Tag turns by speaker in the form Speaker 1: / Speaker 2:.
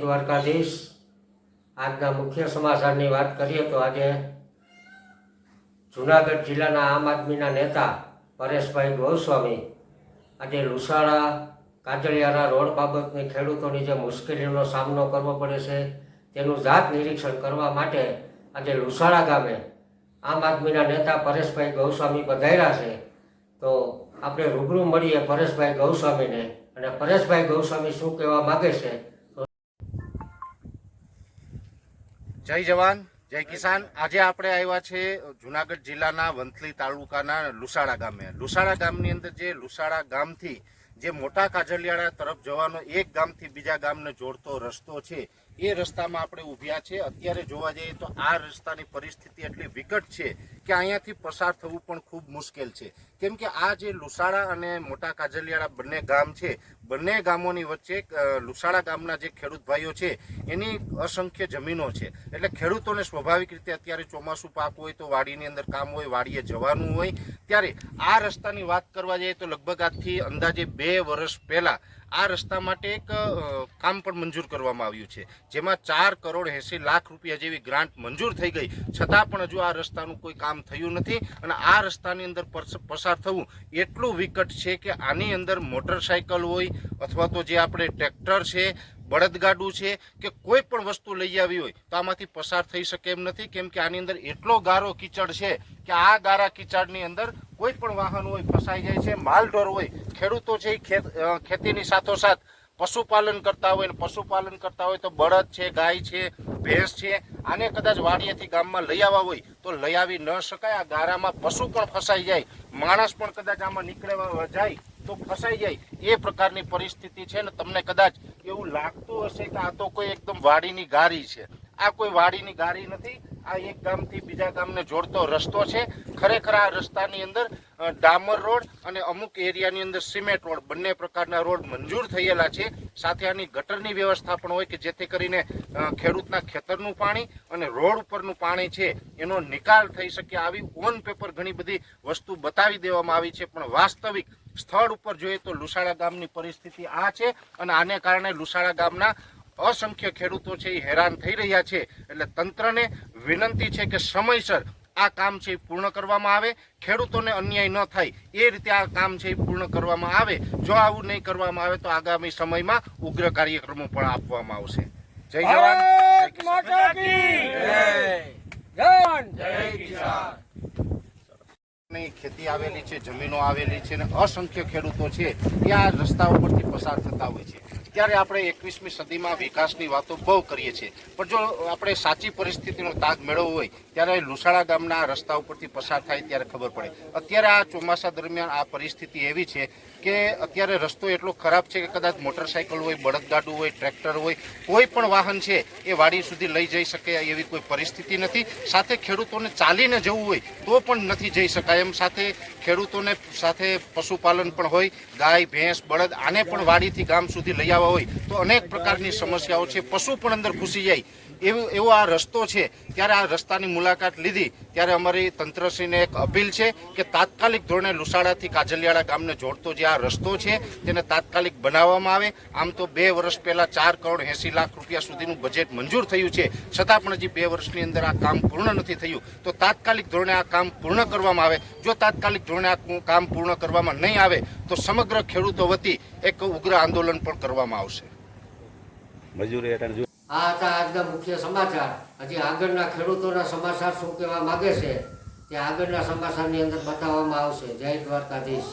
Speaker 1: દ્વારકાધીશ, આજના મુખ્ય સમાચારની વાત કરીએ તો આજે જુનાગઢ જિલ્લાના આમ આદમીના નેતા પરેશભાઈ ગોસ્વામી આજે લુસાડા કાજળિયાના રોડ બાબતની ખેડૂતોની જે મુશ્કેલીનો સામનો કરવો પડે છે, તેનું જાત નિરીક્ષણ કરવા માટે આજે લુસાડા ગામે આમ આદમીના નેતા પરેશભાઈ ગૌસ્વામી પધાર્યા છે. તો આપણે રૂબરૂ મળીએ પરેશભાઈ ગૌસ્વામીને. અને પરેશભાઈ ગૌસ્વામી શું કહેવા માગે છે?
Speaker 2: જય જવાન, જય કિસાન. આજે આપણે આવ્યા છે જુનાગઢ જિલ્લાના વંથલી તાલુકાના લુસાડા ગામે. લુસાડા ગામની અંદર જે લુસાડા ગામથી જે મોટા કાજલિયાળા તરફ જવાનો એક ગામથી બીજા ગામને જોડતો રસ્તો છે એ રસ્તામાં આપણે ઊભ્યા છે. અત્યારે જોવા જઈએ તો આ રસ્તાની પરિસ્થિતિ એટલી વિકટ છે કે અહીંયાથી પસાર થવું પણ ખૂબ મુશ્કેલ છે. કેમ કે આ જે લુસાડા અને મોટા કાજલિયાળા બંને ગામ છે, બંને ગામોની વચ્ચે લુસાડા ગામના જે ખેડૂત ભાઈઓ છે, એની અસંખ્ય જમીનો છે. એટલે ખેડૂતોને સ્વાભાવિક રીતે અત્યારે ચોમાસું પાક હોય તો વાડીની અંદર કામ હોય, વાડીએ જવાનું હોય. ત્યારે આ રસ્તાની વાત કરવા જઈએ તો લગભગ આજથી અંદાજે બે વર્ષ પહેલા આ રસ્તા માટે એક કામ પણ મંજૂર કરવામાં આવ્યું છે. જેમાં ચાર કરોડ એંસી લાખ રૂપિયા જેવી ગ્રાન્ટ મંજૂર થઈ ગઈ. છતાં પણ હજુ આ રસ્તાનું કોઈ કામ થયું નથી અને આ રસ્તાની અંદર પસ- પસાર થવું એટલું વિકટ છે કે આની અંદર મોટરસાયકલ હોય અથવા તો જે આપણે ટ્રેક્ટર છે બળદગાડું છે કે કોઈ પણ વસ્તુ લઈ આવી હોય તો આમાંથી પસાર થઈ શકે એમ નથી. કેમ કે આની અંદર એટલો ગારો કીચડ છે કે આ ગારા કીચડની અંદર કોઈ પણ વાહન હોય, ફસાઈ જાય છે, માલઢોર હોય, ખેડૂતો છે એ ખેતીની સાથોસાથ પશુપાલન કરતા હોય ને પશુપાલન કરતા હોય તો બળદ છે, ગાય છે, ભેંસ છે, આને કદાચ વાડીએથી ગામમાં લઈ આવવા હોય તો લઈ આવી ન શકાય. આ ગારામાં પશુ પણ ફસાઈ જાય, માણસ પણ કદાચ આમાં નીકળવા જાય તો ફસાઈ જાય. એ પ્રકારની પરિસ્થિતિ છે ને તમને કદાચ એવું લાગતું હશે કે આ તો કોઈ એકદમ વાડીની ગારી છે. આ કોઈ વાડીની ગારી નથી. આ એક ગામથી બીજા ગામને જોડતો રસ્તો છે. ખરેખર આ રસ્તાની અંદર ડામર રોડ અને અમુક એરિયાની અંદર સિમેન્ટ રોડ બંને પ્રકારના રોડ મંજૂર થયેલા છે. સાથે આની ગટરની વ્યવસ્થા પણ હોય કે જેથી કરીને ખેડૂતના ખેતરનું પાણી અને રોડ ઉપરનું પાણી છે એનો નિકાલ થઈ શકે. આવી ઓન પેપર ઘણી બધી વસ્તુ બતાવી દેવામાં આવી છે, પણ વાસ્તવિક સ્થળ ઉપર જોઈએ તો લુસાડા ગામની પરિસ્થિતિ આ છે અને આને કારણે લુસાડા ગામના અસંખ્ય ખેડૂતો છે એ હેરાન થઈ રહ્યા છે. એટલે તંત્રને વિનંતી છે કે સમયસર આ કામ છે એ પૂર્ણ કરવામાં આવે. ખેડૂતોને અન્યાય ન થાય. એ રીતે આ કામ છે એ પૂર્ણ કરવામાં આવે. જો આવું નહીં કરવામાં આવે તો આગામી સમયમાં ઉગ્ર કાર્યક્રમો પણ આપવામાં આવશે. જય જવાન. જય કિસાન. ખેતી આવેલી છે, જમીનો આવેલી છે અને અસંખ્ય ખેડૂતો છે એ આ રસ્તા ઉપરથી પસાર થતા હોય છે. ત્યારે આપણે એકવીસમી સદીમાં વિકાસની વાતો બહુ કરીએ છીએ. પણ જો આપણે સાચી પરિસ્થિતિનો તાગ મેળવવો હોય, ત્યારે લુસાડા ગામના રસ્તા ઉપરથી પસાર થાય ત્યારે ખબર પડે. અત્યારે આ ચોમાસા દરમિયાન આ પરિસ્થિતિ એવી છે કે અત્યારે રસ્તો એટલો ખરાબ છે કે કદાચ મોટરસાયકલ હોય, બળદગાડું હોય, ટ્રેક્ટર હોય, કોઈ પણ વાહન છે એ વાડી સુધી લઈ જઈ શકે એવી કોઈ પરિસ્થિતિ નથી. સાથે ખેડૂતોને ચાલીને જવું હોય તો પણ નથી જઈ શકાય. એમ સાથે ખેડૂતોને સાથે પશુપાલન પણ હોય, ગાય, ભેંસ, બળદ આને પણ વાડીથી ગામ સુધી લઈ આવવા હોય તો અનેક પ્રકારની સમસ્યાઓ છે. પશુ પણ અંદર ઘૂસી જાય. એવો એવો આ રસ્તો છે. ત્યારે આ રસ્તાની મુલાકાત લીધી. ત્યારે અમારી તંત્રશ્રીને એક અપીલ છે કે તાત્કાલિક ધોરણે લુસાડાથી કાજલિયાળા ગામને જોડતો જે આ રસ્તો છે, તેને તાત્કાલિક બનાવવામાં આવે. આમ તો બે વર્ષ પહેલાં ચાર કરોડ એંસી લાખ રૂપિયા સુધીનું બજેટ મંજૂર થયું છે. છતાં પણ હજી બે વર્ષની અંદર આ કામ પૂર્ણ નથી થયું. તો તાત્કાલિક ધોરણે આ કામ પૂર્ણ કરવામાં આવે. જો તાત્કાલિક ધોરણે આ કામ પૂર્ણ કરવામાં નહીં આવે તો સમગ્ર ખેડૂતો વતી એક ઉગ્ર આંદોલન પણ કરવામાં આવશે.
Speaker 3: મજૂરી હેઠળ
Speaker 1: આ હતા આજના મુખ્ય સમાચાર. હજી આગળના ખેડૂતોના સમાચાર શું કહેવા માગે છે તે આગળના સમાચારની અંદર બતાવવામાં આવશે. જય દ્વારકાધીશ.